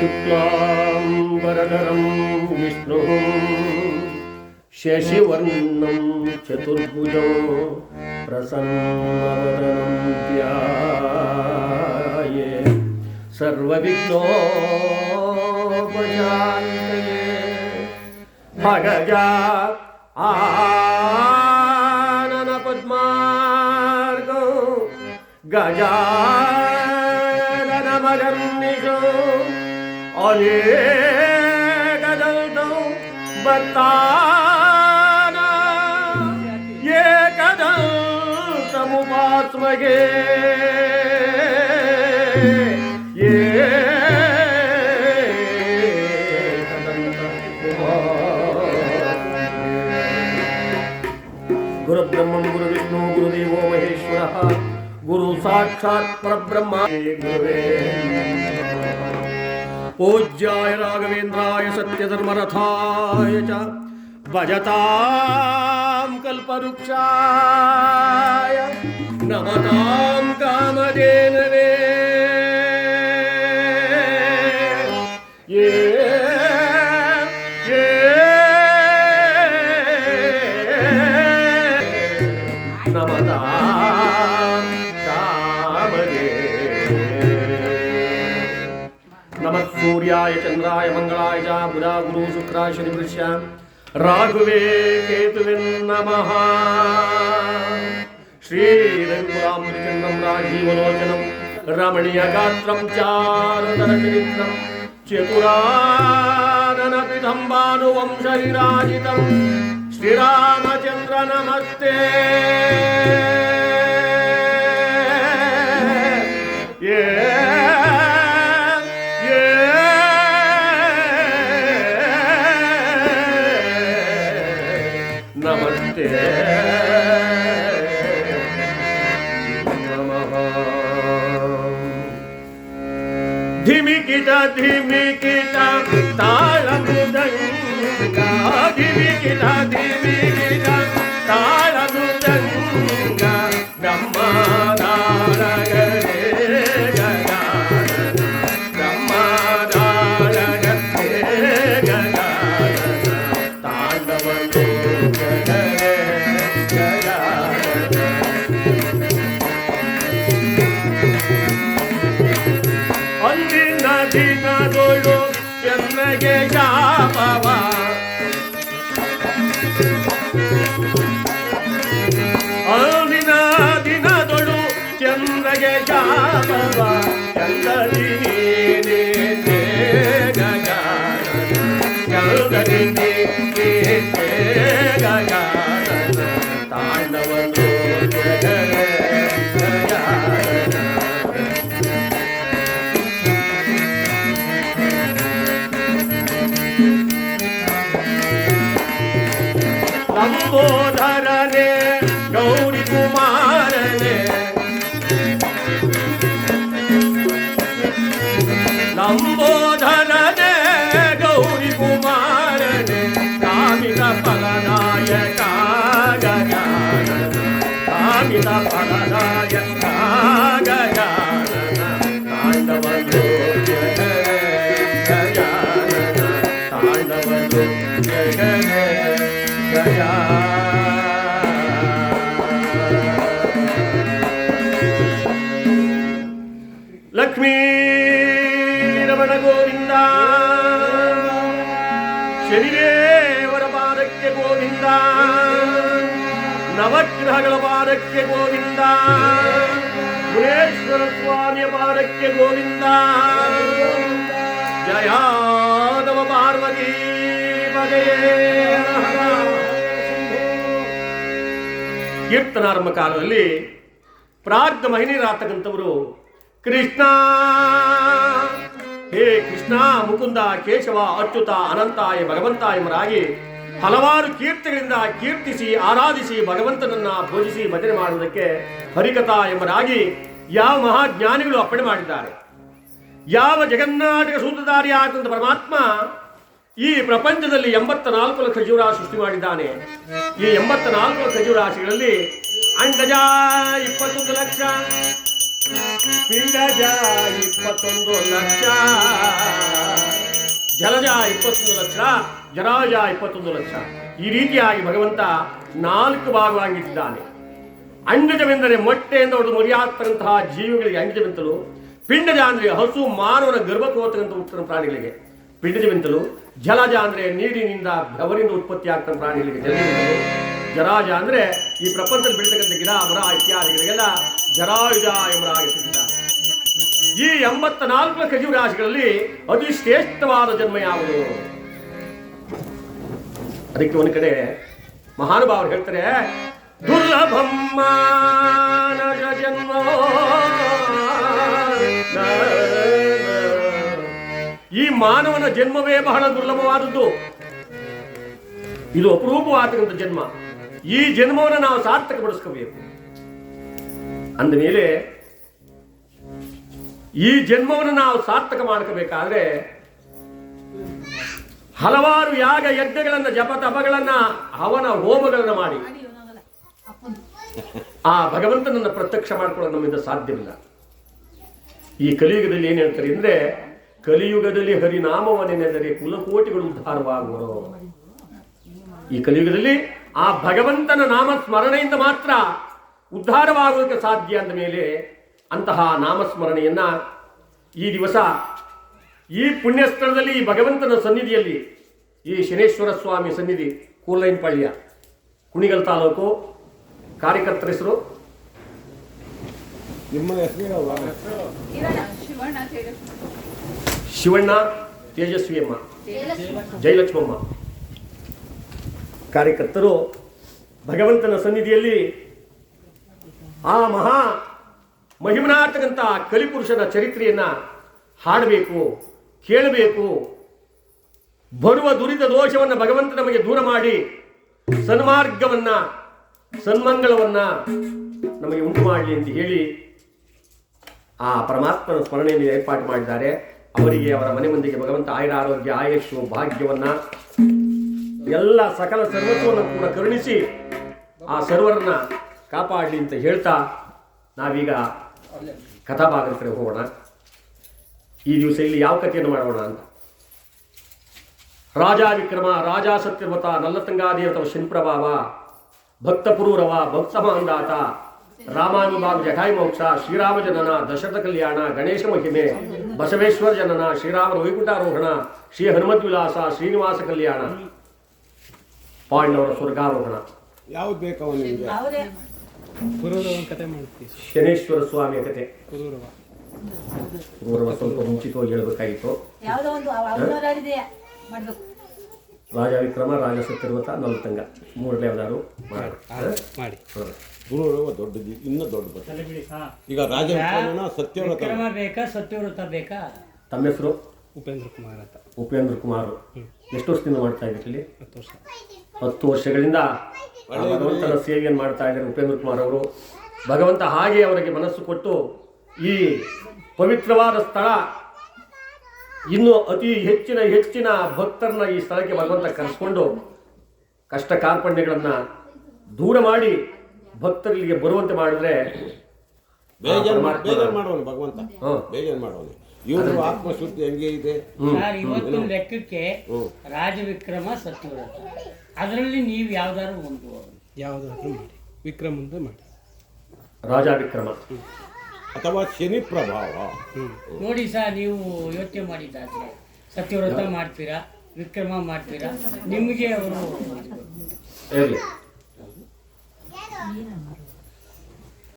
शुक्लाम्बरधरं विष्णुः शशिवर्णं चतुर्भुजो प्रसन्नवदनं ध्याये सर्वविघ्नोपशान्तये भगजा आननपद्मार्गो गजाननमगन्निशो और ये गज़ल तो बताना। ये गज़ल समुपास मगे। ये गुरु ब्रह्म गुरु विष्णु गुरुदेव महेश्वर, गुरु साक्षात् परब्रह्म। गुरुवे पूज्याय राघवेन्द्राय सत्यधर्मरथाय च भजतां कल्पवृक्षाय नमतां कामधेनवे सूर्याय चन्द्राय मङ्गलाय च बुधा गुरु शुक्राय शनिवृष्य राघवे केतुवे नमः श्रीरघुरामचन्द्रं राजीवलोचनं रमणीयगात्रं चारुतरचरित्रं चतुराननपितं भानुवंशविराजितं श्रीरामचन्द्र नमस्ते नमस्ते धिमिकिला ताळम दैगा धीमी धिमिकिला ताळ ದಿನದೊಳು ಎನ್ನಗೆ ಶಾಪವ ಅಂದಿನ ದಿನದೊಳು ಚಂದ್ರಗೆ ಶಾಪವ ಚಂದದಿ ನೀನೇ లంబోధరనే గౌరి కుమారనే లంబోధరనే గౌరి కుమారనే కామిత ఫలనాయక కామిత ఫలనాయక తాండవ తాండవ ಲಕ್ಷ್ಮೀ ರಮಣ ಗೋವಿಂದ. ಶನಿದೇವರ ಪಾದಕ್ಕೆ ಗೋವಿಂದ. ನವಗ್ರಹಗಳ ಪಾದಕ್ಕೆ ಗೋವಿಂದ. ಗುಣೇಶ್ವರ ಸ್ವಾಮಿಯ ಪಾದಕ್ಕೆ ಗೋವಿಂದ. ಜಯಾದವ ಪಾರ್ವತಿ ಪದಯೇ ಕೀರ್ತನಾರಂಭ ಕಾಲದಲ್ಲಿ ಪ್ರಾರ್ಥ ಮಹಿಳೆಯರಾಗ್ತಕ್ಕಂಥವರು ಕೃಷ್ಣ. ಹೇ ಕೃಷ್ಣ, ಮುಕುಂದ, ಕೇಶವ, ಅಚ್ಯುತ, ಅನಂತಾಯ ಭಗವಂತ ಎಂಬರಾಗಿ ಹಲವಾರು ಕೀರ್ತಿಗಳಿಂದ ಕೀರ್ತಿಸಿ, ಆರಾಧಿಸಿ, ಭಗವಂತನನ್ನ ಪೂಜಿಸಿ ಭಜನೆ ಮಾಡುವುದಕ್ಕೆ ಹರಿಕಥಾ ಎಂಬರಾಗಿ ಯಾವ ಮಹಾಜ್ಞಾನಿಗಳು ಅಪ್ಪಣೆ ಮಾಡಿದ್ದಾರೆ. ಯಾವ ಜಗನ್ನಾಟಕ ಸೂತ್ರಧಾರಿ ಆದಂತ ಪರಮಾತ್ಮ ಈ ಪ್ರಪಂಚದಲ್ಲಿ ಎಂಬತ್ತ ನಾಲ್ಕು ಲಕ್ಷ ಜೀವರಾಶಿ ಸೃಷ್ಟಿ ಮಾಡಿದ್ದಾನೆ. ಈ ಎಂಬತ್ತ ನಾಲ್ಕು ಲಕ್ಷ ಜೀವರಾಶಿಗಳಲ್ಲಿ ಅಂಡಜ ಇಪ್ಪತ್ತೊಂದು ಲಕ್ಷ, ಪಿಂಡಜ ಇಪ್ಪತ್ತೊಂದು ಲಕ್ಷ, ಜಲಜ ಇಪ್ಪತ್ತೊಂದು ಲಕ್ಷ, ಜರಾಜ ಇಪ್ಪತ್ತೊಂದು ಲಕ್ಷ. ಈ ರೀತಿಯಾಗಿ ಭಗವಂತ ನಾಲ್ಕು ಭಾಗವಾಗಿಟ್ಟಿದ್ದಾನೆ ಅಂಡಜವೆಂದರೆ ಮೊಟ್ಟೆಯಿಂದ ಹೊಡೆದು ಮರಿಯಾಗ್ತಕ್ಕಂತಹ ಜೀವಿಗಳಿಗೆ ಅಂಡಜವೆಂತಲು ಪಿಂಡಜ ಅಂದರೆ ಹಸು, ಮಾನವನ ಗರ್ಭಕೋತಕ್ಕಂಥ ಉತ್ತರ ಪ್ರಾಣಿಗಳಿಗೆ. ಪಿಂಡಜವೆಂತಲು ಜಲಜ ಅಂದ್ರೆ ನೀರಿನಿಂದ ಬೆವರಿಂದ ಉತ್ಪತ್ತಿ ಆಗ್ತಕ್ಕ ಪ್ರಾಣಿಗಳಿಗೆ ಜಲಜವೆಂತಲು ಜರಾಜ ಅಂದ್ರೆ ಈ ಪ್ರಪಂಚದಲ್ಲಿ ಬೆಳೀತಕ್ಕಂಥ ಗಿಡ, ಮರ ಇತ್ಯಾದಿಗಳಿಗೆಲ್ಲ ಜರಾಯುಜ ಸಿಕ್ಕಿದ್ದಾರೆ ಈ ಎಂಬತ್ತ ನಾಲ್ಕು ಲಕ್ಷ ಜೀವರಾಶಿಗಳಲ್ಲಿ ಅತಿ ಶ್ರೇಷ್ಠವಾದ ಜನ್ಮ ಯಾವುದು? ಅದಕ್ಕೆ ಒಂದು ಕಡೆ ಮಹಾನುಭಾವರು ಹೇಳ್ತಾರೆ, ದುರ್ಲಭಂ ಜನ್ಮೋ ಜನ್ಮ ಈ ಮಾನವನ ಜನ್ಮವೇ ಬಹಳ ದುರ್ಲಭವಾದದ್ದು. ಇದು ಅಪರೂಪವಾದಂಥ ಜನ್ಮ. ಈ ಜನ್ಮವನ್ನು ನಾವು ಸಾರ್ಥಕಪಡಿಸ್ಕೋಬೇಕು. ಅಂದ ಮೇಲೆ ಈ ಜನ್ಮವನ್ನು ನಾವು ಸಾರ್ಥಕ ಮಾಡ್ಕೋಬೇಕಾದ್ರೆ ಹಲವಾರು ಯಾಗ ಯಜ್ಞಗಳನ್ನ ಜಪ ತಪಗಳನ್ನ ಅವನ ಹೋಮಗಳನ್ನ ಮಾಡಿ. ಆ ಭಗವಂತನನ್ನು ಪ್ರತ್ಯಕ್ಷ ಮಾಡ್ಕೊಳ್ಳೋದು ನಮ್ಮಿಂದ ಸಾಧ್ಯವಿಲ್ಲ. ಈ ಕಲಿಯುಗದಲ್ಲಿ ಏನ್ ಹೇಳ್ತಾರೆ ಅಂದ್ರೆ ಕಲಿಯುಗದಲ್ಲಿ ಹರಿನಾಮವನ್ನೆನೆದರೆ ಕುಲಕೋಟಿಗಳು ಉದ್ಧಾರವಾಗುವರು? ಈ ಕಲಿಯುಗದಲ್ಲಿ ಆ ಭಗವಂತನ ನಾಮ ಸ್ಮರಣೆಯಿಂದ ಮಾತ್ರ ಉದ್ಧಾರವಾಗುವುದಕ್ಕೆ ಸಾಧ್ಯ ಅಂದ ಮೇಲೆ ಅಂತಹ ನಾಮಸ್ಮರಣೆಯನ್ನ ಈ ದಿವಸ ಈ ಪುಣ್ಯಸ್ಥಳದಲ್ಲಿ ಈ ಭಗವಂತನ ಸನ್ನಿಧಿಯಲ್ಲಿ ಈ ಶನೇಶ್ವರ ಸ್ವಾಮಿ ಸನ್ನಿಧಿ ಕೂರ್ಲೈನ್ಪಾಳ್ಯ ಕುಣಿಗಲ್ ತಾಲೂಕು ಕಾರ್ಯಕರ್ತರ ಹೆಸರು. ನಿಮ್ಮ ಹೆಸರು ಶಿವಣ್ಣ, ತೇಜಸ್ವಿಯಮ್ಮ, ಜಯಲಕ್ಷ್ಮಮ್ಮ. ಕಾರ್ಯಕರ್ತರು ಭಗವಂತನ ಸನ್ನಿಧಿಯಲ್ಲಿ ಆ ಮಹಾ ಮಹಿಮನಾತಕ್ಕಂಥ ಕಲಿಪುರುಷನ ಚರಿತ್ರೆಯನ್ನ ಹಾಡಬೇಕು, ಕೇಳಬೇಕು. ಬರುವ ದುರಿತ ದೋಷವನ್ನು ಭಗವಂತ ನಮಗೆ ದೂರ ಮಾಡಿ ಸನ್ಮಾರ್ಗವನ್ನ, ಸನ್ಮಂಗಳವನ್ನ ನಮಗೆ ಉಂಟು ಮಾಡಲಿ ಅಂತ ಹೇಳಿ ಆ ಪರಮಾತ್ಮನ ಸ್ಮರಣೆಯನ್ನು ಏರ್ಪಾಟು ಮಾಡಿದ್ದಾರೆ. ಅವರಿಗೆ, ಅವರ ಮನೆ ಮಂದಿಗೆ ಭಗವಂತ ಆಯುರ ಆರೋಗ್ಯ ಆಯುಷು, ಭಾಗ್ಯವನ್ನ ಎಲ್ಲ ಸಕಲ ಸರ್ವತ್ವವನ್ನು ಕೂಡ ಕರುಣಿಸಿ ಆ ಸರ್ವರನ್ನ ಕಾಪಾಡಲಿ ಅಂತ ಹೇಳ್ತಾ ನಾವೀಗ ಕಥಾಭಾಗದ ಕಡೆ ಹೋಗೋಣ. ಈ ದಿವಸ ಇಲ್ಲಿ ಯಾವ ಕಥೆಯನ್ನು ಮಾಡೋಣ ಅಂತ? ರಾಜ ವಿಕ್ರಮ, ರಾಜ ಸತ್ಯವತ ನಲ್ಲತಂಗಾದೇವತವ ಶಿಲ್ಪ್ರಭಾವ ಭಕ್ತ ಪುರೂರವ ಭಕ್ತ ಮಾಂದಾತ ರಾಮಾನುಭಾಗ ಜಟಾಯಿ ಮೋಕ್ಷ ಶ್ರೀರಾಮ ಜನನ ದಶರಥ ಕಲ್ಯಾಣ ಗಣೇಶ ಮಹಿಮೆ ಬಸವೇಶ್ವರ ಜನನ ಶ್ರೀರಾಮನ ವೈಕುಂಠಾರೋಹಣ ಶ್ರೀ ಹನುಮದ್ ವಿಲಾಸ ಶ್ರೀನಿವಾಸ ಕಲ್ಯಾಣ. ಪಾಂಡವರ ಸ್ವರ್ಗಾರೋಹಣ. ಯಾವ್ದು ಬೇಕು ಶನೇಶ್ವರ ಸ್ವಾಮಿಯ ಕತೆ. ಗೌರವ ಸ್ವಲ್ಪ ಮುಂಚಿತವಾಗಿ ಹೇಳಬೇಕಾಗಿತ್ತು. ರಾಜ ವಿಕ್ರಮ ರಾಜ ಸತ್ಯರ್ವತ ನಲತಂಗ. ಮೂರನೇ ಯಾವ್ದಾದ್ರು ಮಾಡಿ. ಮಾಡಿ. ಗುರುರವ ದೊಡ್ಡದು ಇನ್ನೂ ದೊಡ್ಡ ಬರ್ತದೆ. ಈಗ ರಾಜ ಸತ್ಯವ್ರತ ವಿಕ್ರಮ ಬೇಕಾ ಸತ್ಯವ್ರತ ಬೇಕಾ? ತಮ್ಮ ಹೆಸರು? ಉಪೇಂದ್ರ ಕುಮಾರ್ ಅಂತ. ಉಪೇಂದ್ರ ಕುಮಾರ್. ಎಷ್ಟು ವರ್ಷದಿಂದ ಮಾಡ್ತಾ ಇದ್ದೀರಿ ಇಲ್ಲಿ? ಹತ್ತು ವರ್ಷ. ಹತ್ತು ವರ್ಷಗಳಿಂದ ಭಗವಂತನ ಸೇವೆಯನ್ನು ಮಾಡ್ತಾ ಇದ್ದಾರೆ ಉಪೇಂದ್ರ ಕುಮಾರ್ ಅವರು. ಭಗವಂತ ಹಾಗೆ ಅವರಿಗೆ ಮನಸ್ಸು ಕೊಟ್ಟು ಈ ಪವಿತ್ರವಾದ ಸ್ಥಳ ಇನ್ನು ಅತಿ ಹೆಚ್ಚಿನ ಹೆಚ್ಚಿನ ಭಕ್ತರನ್ನ ಈ ಸ್ಥಳಕ್ಕೆ ಭಗವಂತ ಕರೆಸ್ಕೊಂಡು ಕಷ್ಟ ಕಾರ್ಪಣ್ಯಗಳನ್ನ ದೂರ ಮಾಡಿ ಭಕ್ತರಿಗೆ ಬರುವಂತೆ ಮಾಡಿದ್ರೆ ಬೇಜಾರು ಪರಮಾತ್ಮ- ಬೇಜಾರು ಮಾಡೋನು ಭಗವಂತ. ಬೇಜಾರು ಮಾಡೋನು ಇವರು ಆತ್ಮಶುದ್ಧಿ ಹೆಂಗೆ ಇದೆ? ಸರ್ ಇವತ್ತಿನ ಲೆಕ್ಕಕ್ಕೆ. ರಾಜವಿಕ್ರಮ ಸತ್ಯವ್ರತ. ಅದರಲ್ಲಿ ನೀವು ಯಾವ್ದಾದ್ರು ಒಂದು ಯಾವುದಾದ್ರೂ ಮಾಡಿ. ವಿಕ್ರಮಂದು ಮಾಡಿ. ರಾಜ ವಿಕ್ರಮ ಅಥವಾ ಶನಿ ಪ್ರಭಾವ. ನೋಡಿ ಸರ್ ನೀವು ಯೋಚನೆ ಮಾಡಿದ್ದಾದ್ರೆ ಸತ್ಯವ್ರತ ಮಾಡ್ತೀರಾ ವಿಕ್ರಮ ಮಾಡ್ತೀರಾ ನಿಮಗೆ ಅವರು ಇರಲಿ. 見えない